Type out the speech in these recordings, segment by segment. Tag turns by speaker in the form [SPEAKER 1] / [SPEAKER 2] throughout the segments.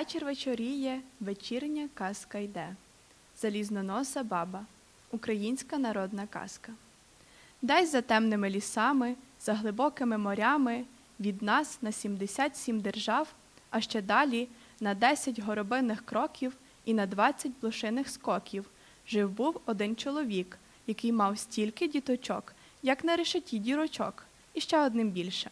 [SPEAKER 1] Вечір вечоріє, вечірня казка йде. Залізноноса баба. Українська народна казка. Десь за темними лісами, за глибокими морями, від нас на 77 держав, а ще далі на 10 горобинних кроків і на 20 блошиних скоків жив був один чоловік, який мав стільки діточок, як на решеті дірочок, і ще одним більше.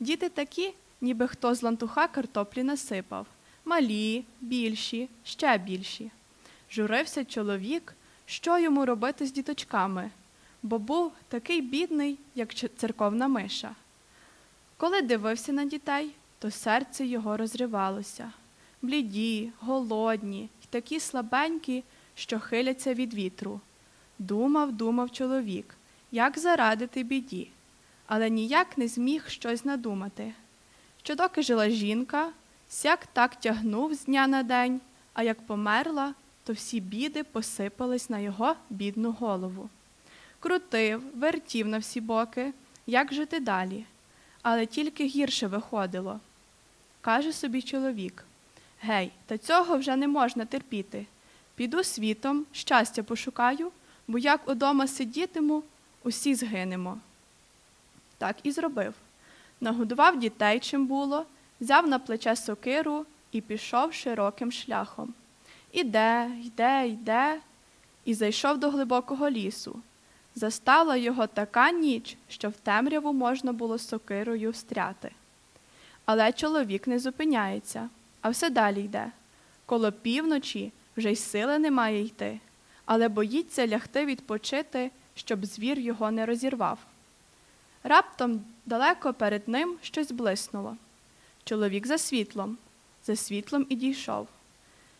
[SPEAKER 1] Діти такі, ніби хто з лантуха картоплі насипав, малі, більші, ще більші. Журився чоловік, що йому робити з діточками, бо був такий бідний, як церковна миша. Коли дивився на дітей, то серце його розривалося. Бліді, голодні й такі слабенькі, що хиляться від вітру. Думав, думав чоловік, як зарадити біді, але ніяк не зміг щось надумати. Що доки жила жінка, сяк так тягнув з дня на день, а як померла, то всі біди посипались на його бідну голову. Крутив, вертів на всі боки, як жити далі, але тільки гірше виходило. Каже собі чоловік: Гей, та цього вже не можна терпіти. Піду світом, щастя пошукаю, бо як удома сидітиму, усі згинемо. Так і зробив. Нагодував дітей чим було, взяв на плече сокиру і пішов широким шляхом. Іде, йде, йде, і зайшов до глибокого лісу. Застала його така ніч, що в темряву можна було сокирою встряти. Але чоловік не зупиняється, а все далі йде. Коло півночі вже й сили немає йти, але боїться лягти відпочити, щоб звір його не розірвав. Раптом далеко перед ним щось блиснуло. Чоловік за світлом, за світлом і дійшов.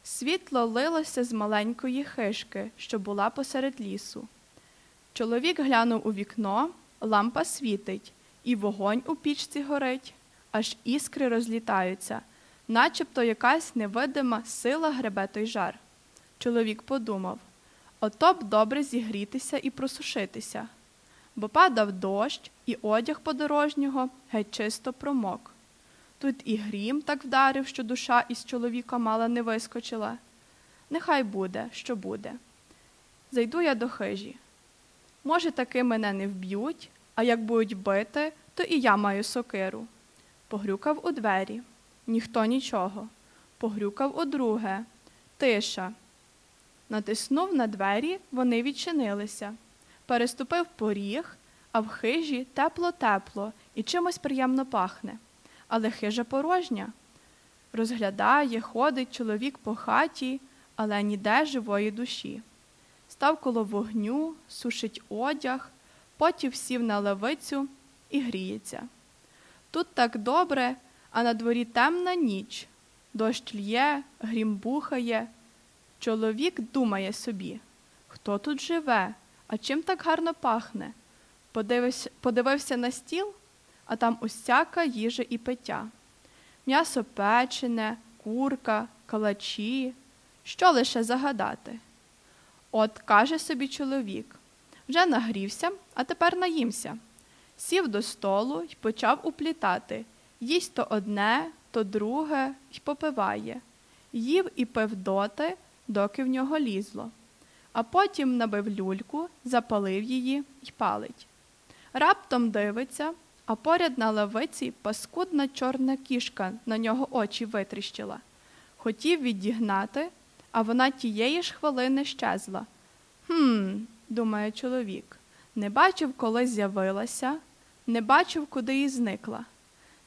[SPEAKER 1] Світло лилося з маленької хишки, що була посеред лісу. Чоловік глянув у вікно, лампа світить, і вогонь у пічці горить, аж іскри розлітаються, начебто якась невидима сила гребе той жар. Чоловік подумав: ото б добре зігрітися і просушитися, бо падав дощ, і одяг подорожнього геть чисто промок. Тут і грім так вдарив, що душа із чоловіка мала не вискочила. Нехай буде, що буде. Зайду я до хижі. Може, таки мене не вб'ють, а як будуть бити, то і я маю сокиру. Погрюкав у двері. Ніхто нічого. Погрюкав у друге. Тиша. Натиснув на двері, вони відчинилися. Переступив поріг, а в хижі тепло-тепло і чимось приємно пахне. Але хижа порожня. Розглядає, ходить чоловік по хаті, але ніде живої душі. Став коло вогню, сушить одяг, потім сів на лавицю і гріється. Тут так добре, а на дворі темна ніч. Дощ лє, грім бухає. Чоловік думає собі, хто тут живе, а чим так гарно пахне. Подивився, подивився на стіл, а там усяка їжа і пиття. М'ясо печене, курка, калачі. Що лише загадати? От каже собі чоловік вже нагрівся, а тепер наїмся. Сів до столу й почав уплітати. Їсть то одне, то друге й попиває. Їв і пив доти, доки в нього лізло. А потім набив люльку, запалив її й палить. Раптом дивиться, а поряд на лавиці паскудна чорна кішка на нього очі витріщила. Хотів відігнати, а вона тієї ж хвилини щезла. Хм, думає чоловік, не бачив, коли з'явилася, не бачив, куди і зникла.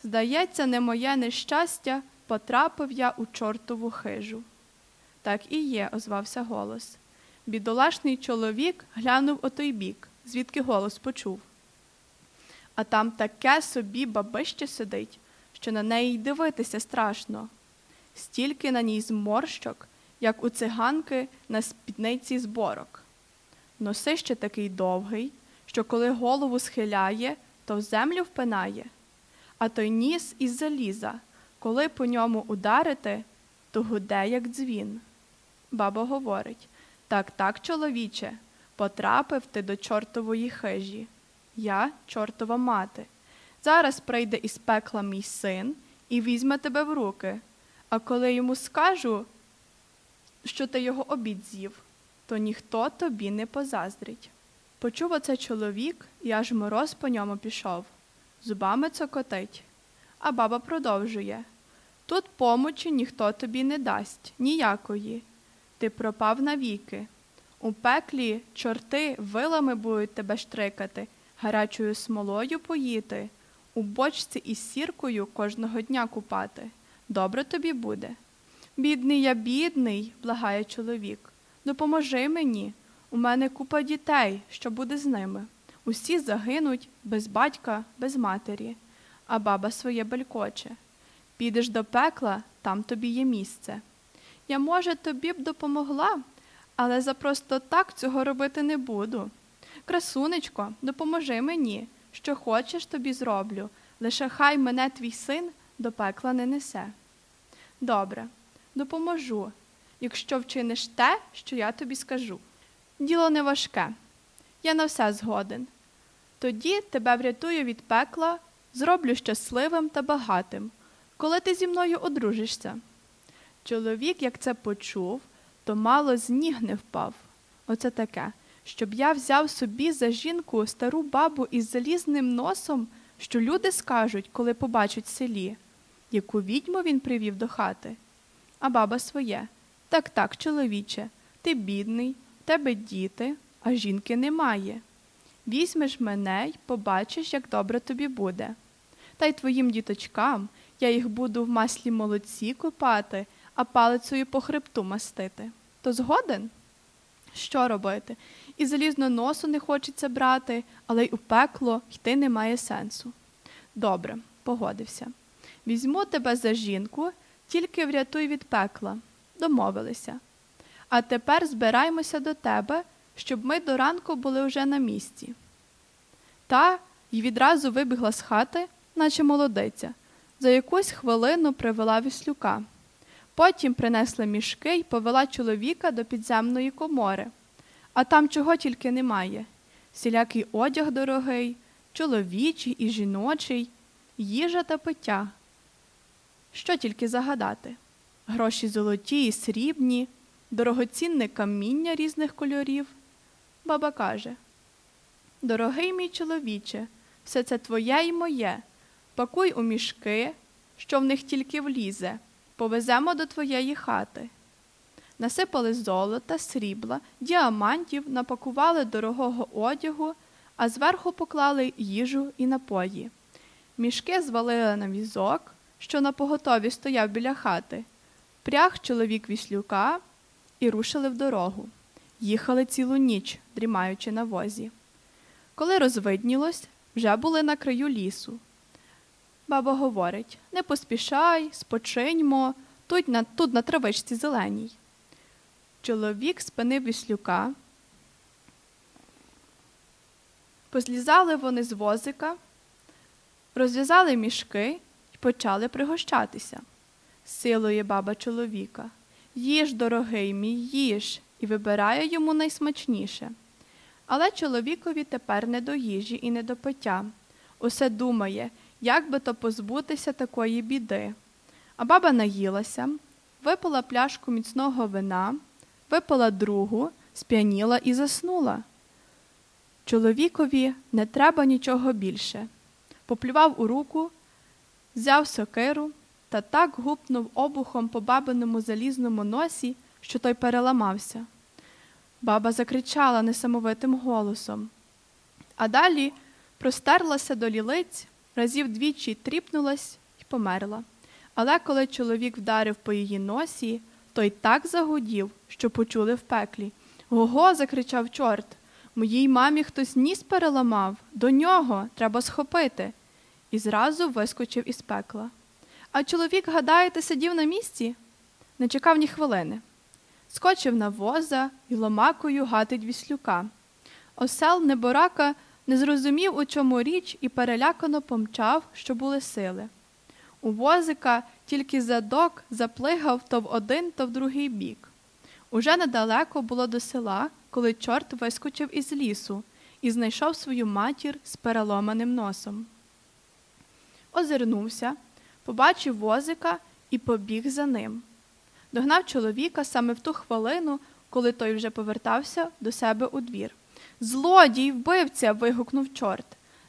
[SPEAKER 1] Здається, не моє нещастя, потрапив я у чортову хижу. Так і є, озвався голос. Бідолашний чоловік глянув о той бік, звідки голос почув. А там таке собі бабище сидить, що на неї й дивитися страшно. Стільки на ній зморщок, як у циганки на спідниці зборок. Носи ще такий довгий, що коли голову схиляє, то в землю впинає, а той ніс із заліза, коли по ньому ударити, то гуде, як дзвін. Баба говорить так, так, чоловіче, потрапив ти до чортової хижі. Я чортова мати. Зараз прийде із пекла мій син і візьме тебе в руки, А коли йому скажу, що ти його обід з'їв, то ніхто тобі не позаздрить. Почув оце чоловік, і аж мороз по ньому пішов, зубами цокотить. А баба продовжує Тут помочі ніхто тобі не дасть, ніякої. Ти пропав навіки. У пеклі чорти вилами будуть тебе штрикати, гарячою смолою поїти, у бочці із сіркою кожного дня купати. Добре тобі буде. Бідний я, бідний, благає чоловік. Допоможи мені. У мене купа дітей, що буде з ними. Усі загинуть без батька, без матері, а баба своє белькоче. Підеш до пекла, там тобі є місце. Я, може, тобі б допомогла, але за просто так цього робити не буду. Красунечко, допоможи мені, що хочеш, тобі зроблю, лише хай мене твій син до пекла не несе. Добре, допоможу, якщо вчиниш те, що я тобі скажу. Діло не важке, я на все згоден. Тоді тебе врятую від пекла, зроблю щасливим та багатим, коли ти зі мною одружишся. Чоловік, як це почув, то мало з ніг не впав. Оце таке, щоб я взяв собі за жінку стару бабу із залізним носом, що люди скажуть, коли побачать селі, яку відьму він привів до хати. А баба своє. Так, так, чоловіче, ти бідний, тебе діти, а жінки немає. Візьмеш мене й побачиш, як добре тобі буде. Та й твоїм діточкам я їх буду в маслі молодці купати, а палицею по хребту мастити. То згоден? Що робити? І залізно носу не хочеться брати, але й у пекло йти немає сенсу. Добре, погодився. Візьму тебе за жінку, тільки врятуй від пекла. Домовилися. А тепер збираємося до тебе, щоб ми до ранку були вже на місці. Та й відразу вибігла з хати, наче молодиця, за якусь хвилину привела віслюка. Потім принесла мішки й повела чоловіка до підземної комори. А там чого тільки немає. Всілякий одяг дорогий, чоловічий і жіночий, їжа та пиття. Що тільки загадати? Гроші золоті і срібні, дорогоцінне каміння різних кольорів. Баба каже: Дорогий мій чоловіче, все це твоє і моє. Пакуй у мішки, що в них тільки влізе, повеземо до твоєї хати. Насипали золота, срібла, діамантів, напакували дорогого одягу, а зверху поклали їжу і напої. Мішки звалили на візок, що на поготові стояв біля хати, пряг чоловік віслюка і рушили в дорогу. Їхали цілу ніч, дрімаючи на возі. Коли розвиднілось, вже були на краю лісу. Баба говорить не поспішай, спочиньмо, тут на, тут на травичці зеленій. Чоловік спинив віслюка. Позлізали вони з возика, розв'язали мішки і почали пригощатися. Силує баба чоловіка. Їж, дорогий мій, їж, і вибирає йому найсмачніше. Але чоловікові тепер не до їжі і не до пиття. Усе думає, як би то позбутися такої біди. А баба наїлася, випила пляшку міцного вина, випила другу, сп'яніла і заснула. Чоловікові не треба нічого більше. Поплював у руку, взяв сокиру та так гупнув обухом по бабиному залізному носі, що той переламався. Баба закричала несамовитим голосом, а далі простерлася до лілиць, разів двічі тріпнулась і померла. Але коли чоловік вдарив по її носі, той так загудів, що почули в пеклі. Го-го, закричав чорт. Моїй мамі хтось ніс переламав, до нього треба схопити. І зразу вискочив із пекла. А чоловік, гадаєте, сидів на місці? Не чекав ні хвилини. Скочив на воза і ломакою гатить віслюка. Осел неборака не зрозумів, у чому річ, і перелякано помчав, що були сили. У возика тільки задок заплигав то в один, то в другий бік. Уже недалеко було до села, коли чорт вискочив із лісу і знайшов свою матір з переломаним носом. Озирнувся, побачив возика і побіг за ним. Догнав чоловіка саме в ту хвилину, коли той вже повертався до себе у двір. Злодій, вбивця. вигукнув чорт.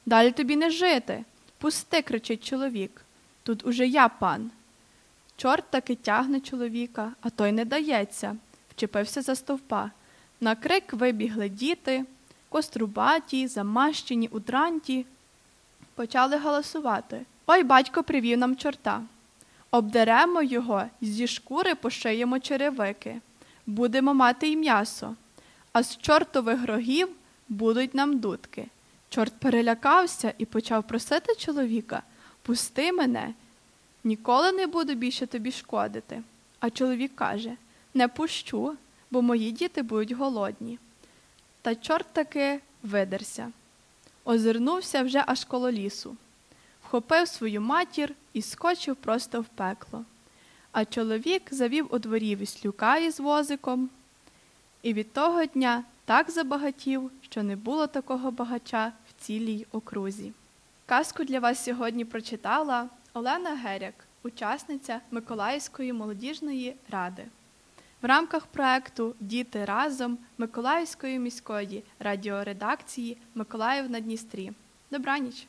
[SPEAKER 1] Далі тобі не жити. Пусти, кричить чоловік. Тут уже я пан. Чорт таки тягне чоловіка, а той не дається, вчепився за стовпа. На крик вибігли діти, кострубаті, замащені, утранті. Почали галасувати. Ой, батько привів нам чорта. Обдеремо його, зі шкури пошиємо черевики. Будемо мати й м'ясо. А з чортових рогів будуть нам дудки. Чорт перелякався і почав просити чоловіка Пусти мене, ніколи не буду більше тобі шкодити. А чоловік каже Не пущу, бо мої діти будуть голодні. Та чорт таки видерся. Озирнувся вже аж коло лісу, вхопив свою матір і скочив просто в пекло. А чоловік завів у дворі віслюка із возиком, і від того дня так забагатів, що не було такого багача в цілій окрузі. Казку для вас сьогодні прочитала Олена Геряк, учасниця Миколаївської молодіжної ради. В рамках проекту Діти разом Миколаївської міської радіоредакції Миколаїв на Дністрі. Добраніч!